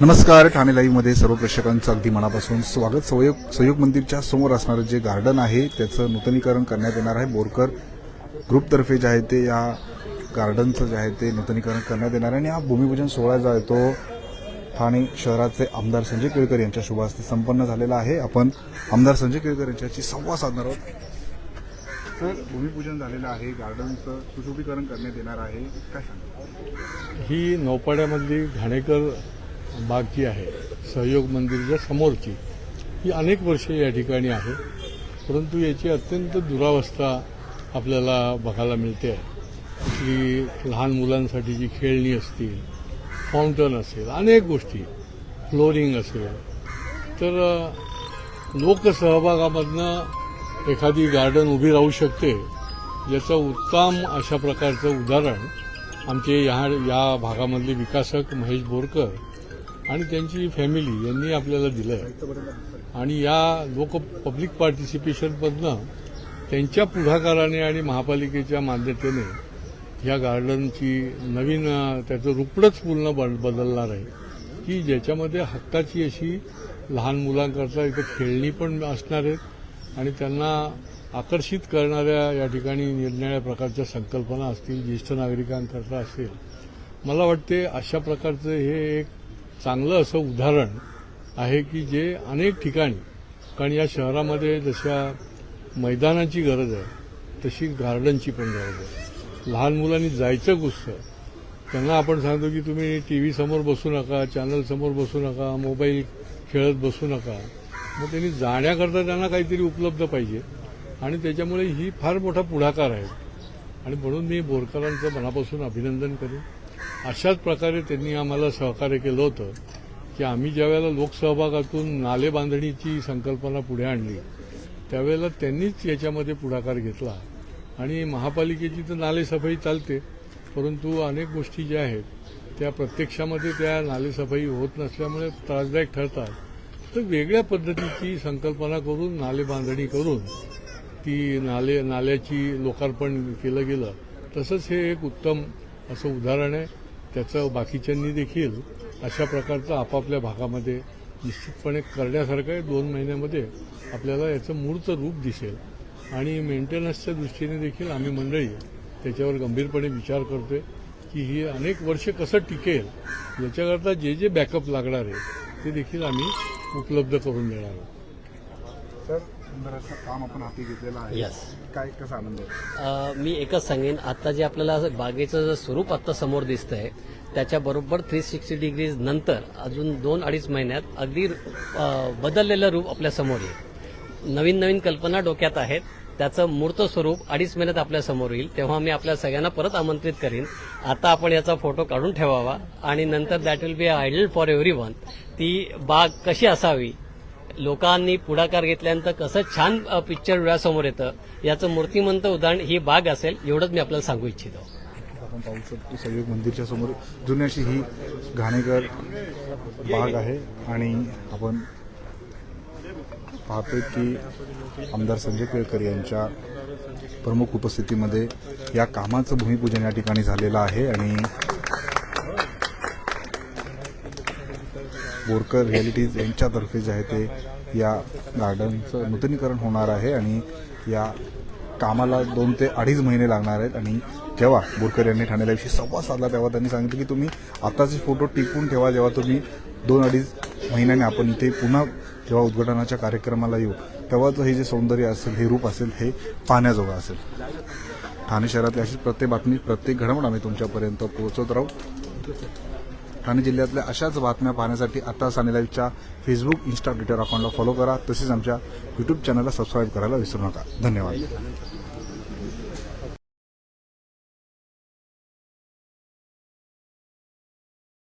नमस्कार ठाणे लाईव्हमध्ये सर्व प्रेक्षकांचं अगदी मनापासून स्वागत. सहयोग सहयोग मंदिरच्या समोर असणारं जे गार्डन आहे त्याचं नूतनीकरण करण्यात येणार आहे. बोरकर ग्रुपतर्फे जे आहे ते या गार्डनचं जे आहे ते नूतनीकरण करण्यात येणार आहे. आणि हा भूमिपूजन सोहळा जो आहे तो ठाणे शहराचे आमदार संजय केळकर यांच्या शुभ हस्ते संपन्न झालेला आहे. आपण आमदार संजय केळकर यांच्याशी संवाद साधणार आहोत. तर भूमिपूजन झालेलं आहे गार्डनचं सुशोभीकरण करण्यात येणार आहे काय सांगा ही नौपाड्यामधली घाणेकर बाग जी आहे सहयोग मंदिरच्या समोरची. ही अनेक वर्षे या ठिकाणी आहे परंतु याची अत्यंत दुरावस्था आपल्याला बघायला मिळते. आहे इथली लहान मुलांसाठी जी खेळणी असतील फाउंटन असेल अनेक गोष्टी फ्लोरिंग असेल. तर लोकसहभागामधनं एखादी गार्डन उभी राहू शकते. याचं उत्तम अशा प्रकारचं उदाहरण आमचे या या भागामधले विकासक महेश बोरकर आणि त्यांची फॅमिली यांनी आपल्याला दिलं आहे आणि या लोक पब्लिक पार्टिसिपेशनमधनं त्यांच्या पुढाकाराने आणि महापालिकेच्या मान्यतेने या गार्डनची नवीन त्याचं रुपडंच पूर्ण बन- बदलणार आहे. की ज्याच्यामध्ये हक्काची अशी लहान मुलांकरता इथं खेळणी पण असणार आहेत. आणि त्यांना आकर्षित करणाऱ्या या ठिकाणी निरनिराळ्या प्रकारच्या संकल्पना असतील ज्येष्ठ नागरिकांकरता असेल मला वाटते अशा प्रकारचं हे एक चांगलं असं उदाहरण आहे की जे अनेक ठिकाणी कारण या शहरामध्ये जशा मैदानाची गरज आहे तशी गार्डनची पण गरज आहे. लहान मुलांनी जायचं गुस्सं त्यांना आपण सांगतो की तुम्ही टी व्ही समोर बसू नका चॅनल समोर बसू नका मोबाईल खेळत बसू नका. मग त्यांनी जाण्याकरता त्यांना काहीतरी उपलब्ध पाहिजे. आणि त्याच्यामुळे ही फार मोठा पुढाकार आहे. आणि म्हणून मी बोरकरांचं मनापासून अभिनंदन करेन. अशाच प्रकारे त्यांनी आम्हाला सहकार्य केलं होतं की आम्ही ज्यावेळेला लोकसहभागातून नाले बांधणीची संकल्पना पुढे आणली त्यावेळेला त्यांनीच याच्यामध्ये पुढाकार घेतला. आणि महापालिकेची तर नालेसफाई चालते परंतु अनेक गोष्टी ज्या आहेत त्या प्रत्यक्षामध्ये त्या नालेसफाई होत नसल्यामुळे त्रासदायक ठरतात. तर वेगळ्या पद्धतीची संकल्पना करून नाले बांधणी करून ती नाले नाल्याची लोकार्पण केलं गेलं. तसंच हे एक उत्तम असं उदाहरण आहे. त्याचं बाकीच्यांनी देखील अशा प्रकारचं आपापल्या भागामध्ये निश्चितपणे करण्यासारखं आहे. दोन महिन्यामध्ये आपल्याला याचं मूर्त रूप दिसेल. आणि मेंटेनन्सच्या दृष्टीने देखील आम्ही मंडळी त्याच्यावर गंभीरपणे विचार करतोय की ही अनेक वर्ष कसं टिकेल याच्याकरता जे जे बॅकअप लागणार आहे ते देखील आम्ही उपलब्ध करून देणार. आहोत सर सुंदर असं काम आपण हाती घेतलेलं आहे. Yes. काय कसा आनंद आहे? अ, मी एकच सांगेन आता जे आपल्याला बागेचं जे स्वरूप आता समोर दिसतंय त्याच्याबरोबर थ्री सिक्स्टी डिग्रीज नंतर अजून दोन अडीच महिन्यात अगदी अ, बदललेलं रूप आपल्यासमोर येईल. नवीन नवीन कल्पना डोक्यात आहेत. त्याचं मूर्त स्वरूप अडीच महिन्यात आपल्यासमोर येईल तेव्हा मी आपल्या सगळ्यांना परत आमंत्रित करीन. आता आपण याचा फोटो काढून ठेवावा आणि नंतर that will be idle for everyone ती बाग कशी असावी? लोकांनी पुढाकार घेतल्यानंतर कसं छान पिक्चर डोळ्यासमोर येतं याचं मूर्तिमंत उदाहरण ही बाग असेल एवढंच मी आपल्याला सांगू इच्छितो. आपण पाहू शकतो सहयोग मंदिरच्या समोर जुन्याशी ही घाणेकर बाग आहे आणि आपण पाहतोय की आमदार संजय केळकर यांच्या प्रमुख उपस्थितीमध्ये या कामाचं भूमिपूजन या ठिकाणी झालेलं आहे आणि बोरकर रिॲलिटीज यांच्यातर्फे जे आहे ते या गार्डनचं नूतनीकरण होणार आहे आणि या कामाला दोन ते अडीच महिने लागणार आहेत. आणि जेव्हा बोरकर यांनी ठाणे संवाद साधला तेव्हा त्यांनी सांगितलं की तुम्ही आताचे फोटो टिपून ठेवा. जेव्हा तुम्ही दोन अडीच महिन्याने आपण ते पुन्हा जेव्हा उद्घाटनाच्या कार्यक्रमाला येऊ तेव्हाचं हे जे सौंदर्य असेल हे रूप असेल हे पाहण्याजोगं असेल. ठाणे शहरातली अशीच प्रत्येक बातमी प्रत्येक घडामोड आम्ही तुमच्यापर्यंत पोहोचत राहू. ठाणे जिल्ह्यातल्या अशाच बातम्या पाहण्यासाठी आता साने लाईव्हच्या फेसबुक इन्स्टा ट्विटर अकाउंटला फॉलो करा. तसेच आमच्या यूट्यूब चॅनलला सबस्क्राईब करायला विसरू नका. धन्यवाद.